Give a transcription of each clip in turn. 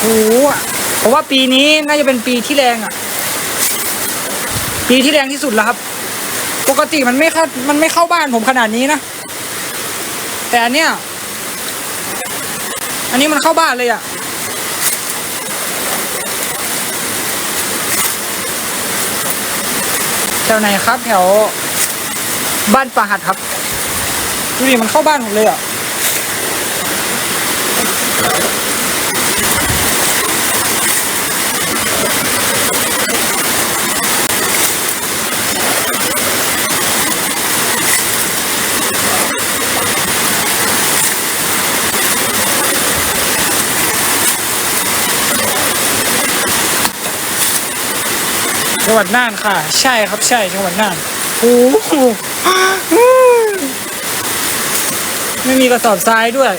โอ้โหอะผมว่าปีนี้น่าจะเป็นปีที่แรงอะ ปีที่แรงที่สุดแล้วครับ ปกติมันไม่เข้ามันไม่เข้าบ้านผมขนาดนี้นะ แต่อันเนี้ย อันนี้มันเข้าบ้านเลยอะแถวไหนครับแถวบ้านประหัดครับ ดูดิมันเข้าบ้านผมเลยอะ จังหวัดน่านค่ะ ใช่ครับใช่จังหวัดน่านโอ้โหไม่มีกระสอบทรายด้วย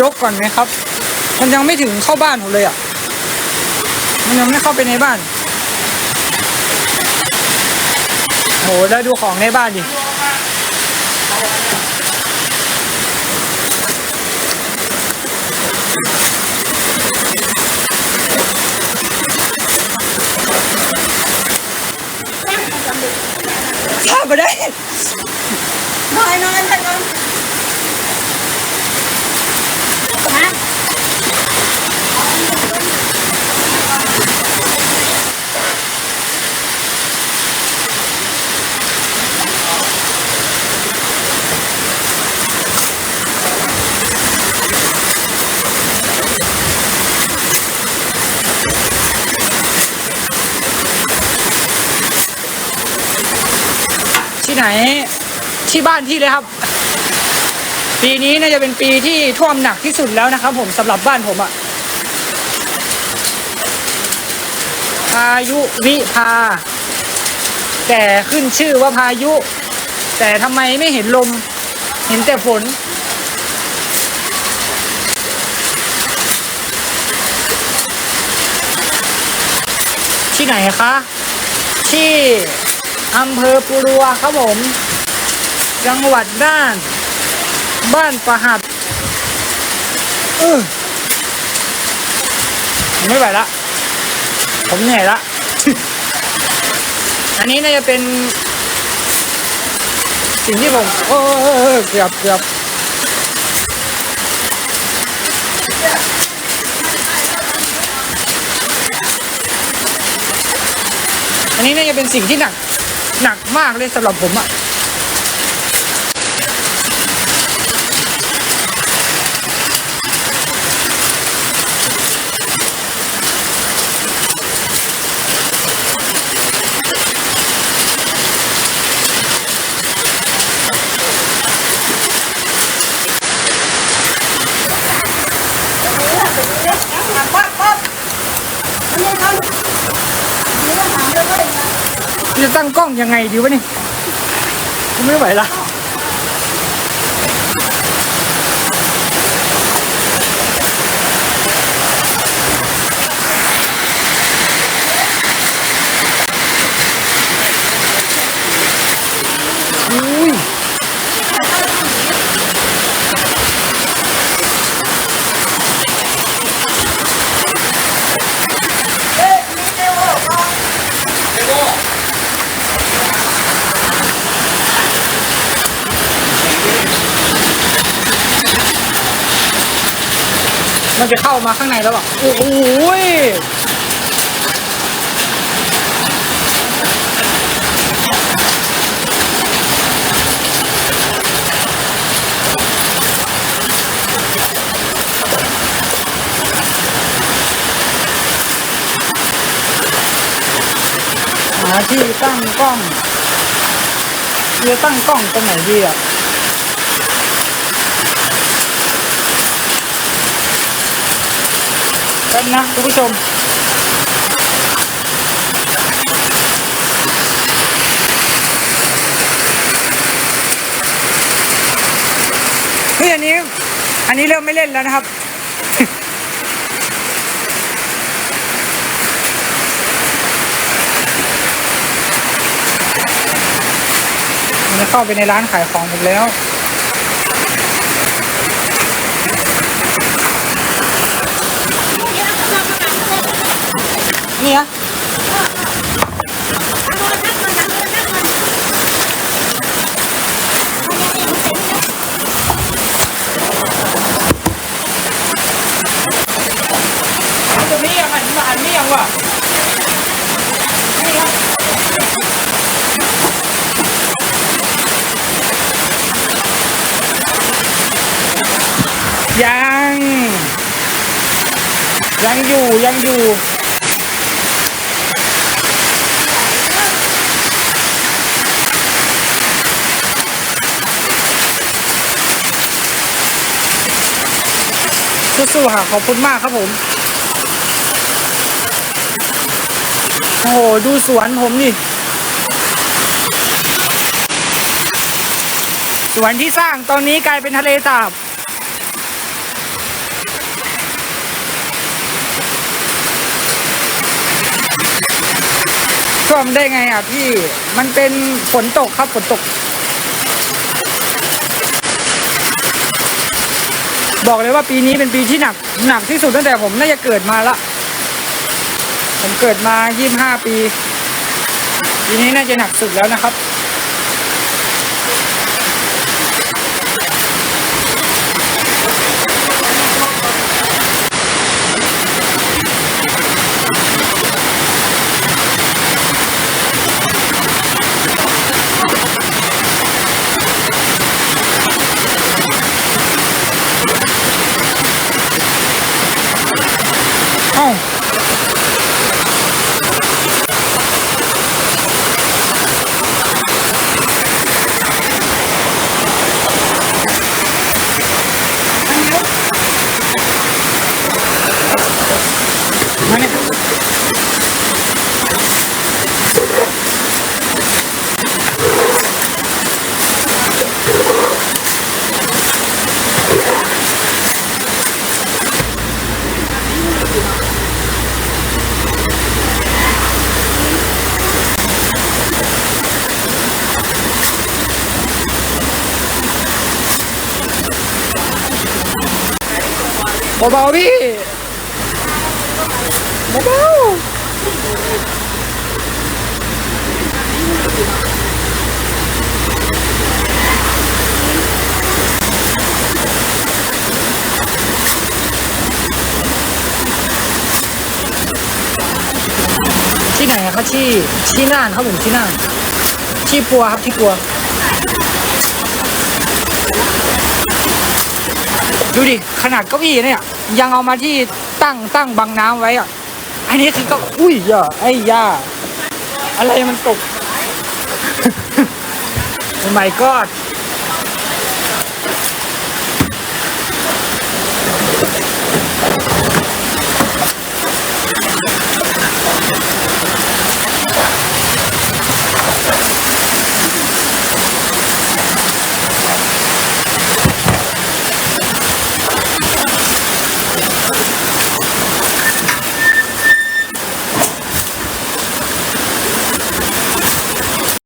ยกก่อนไหมครับ มันยังไม่ถึงเข้าบ้านผมเลยอะ มันยังไม่เข้าไปในบ้าน โหแล้วดูของในบ้านดิ ข้ามไปได้ น้ ที่บ้านที่เลยครับ ปีนี้น่าจะเป็นปีที่ท่วมหนักที่สุดแล้วนะครับ ผมสำหรับบ้านผมอะพายุวิภา แต่ขึ้นชื่อว่าพายุ แต่ทำไมไม่เห็นลม เห็นแต่ฝนที่ไหนคะ ที่อำเภอปุรัวครับผม จังหวัดน่าน บ้านประหัดเออผมไม่ไหวละ ผมเหนื่อยละ อันนี้น่าจะเป็น สิ่งที่ผมโอ้ยเกือบเกือบอันนี้น่าจะเป็นสิ่งที่หนัก หนักมากเลยสำหรับผมอะ ปั๊บปั๊บอันนี้ทำนี่ก็ถามเลยว่าอย่างไร จะตั้งกล้องยังไงดีวะนี่ไม่ไหวละอุ้ย มันจะเข้ามาข้างในแล้วอะโอ้โหหาที่ตั้งกล้องจะตั้งกล้องตรงไหนดีอะ แป๊บนะคุณผู้ชม เฮ้ยอันนี้ อันนี้เริ่มไม่เล่นแล้วนะครับเจะเข้าไปในร้านขายของหมดแล้ว เนี่ยตัวนี้ยังหันมาหันนี่ยังวะยัง ยังอยู่ ยังอยู่ สู้ๆค่ะขอบคุณมากครับผม โอ้โห ดูสวนผมนี่ สวนที่สร้างตอนนี้กลายเป็นทะเลสาบท่วมได้ไงอะพี่ มันเป็นฝนตกครับฝนตก บอกเลยว่าปีนี้เป็นปีที่หนักหนักที่สุดตั้งแต่ผมน่าจะเกิดมาละ ผมเกิดมา 25 ปี ปีนี้น่าจะหนักสุดแล้วนะครับ เบาๆพี่เบาที่ไหนครับที่ที่น่านครับผมที่น่านที่ปัวครับที่ปัว ดูดิ ขนาดเก้าอี้เนี่ย ยังเอามาที่ตั้งตั้งบังน้ำไว้อะ อันนี้คือก็อุ้ยย่าไอ้ย่าอะไรมันตกโอ้ my god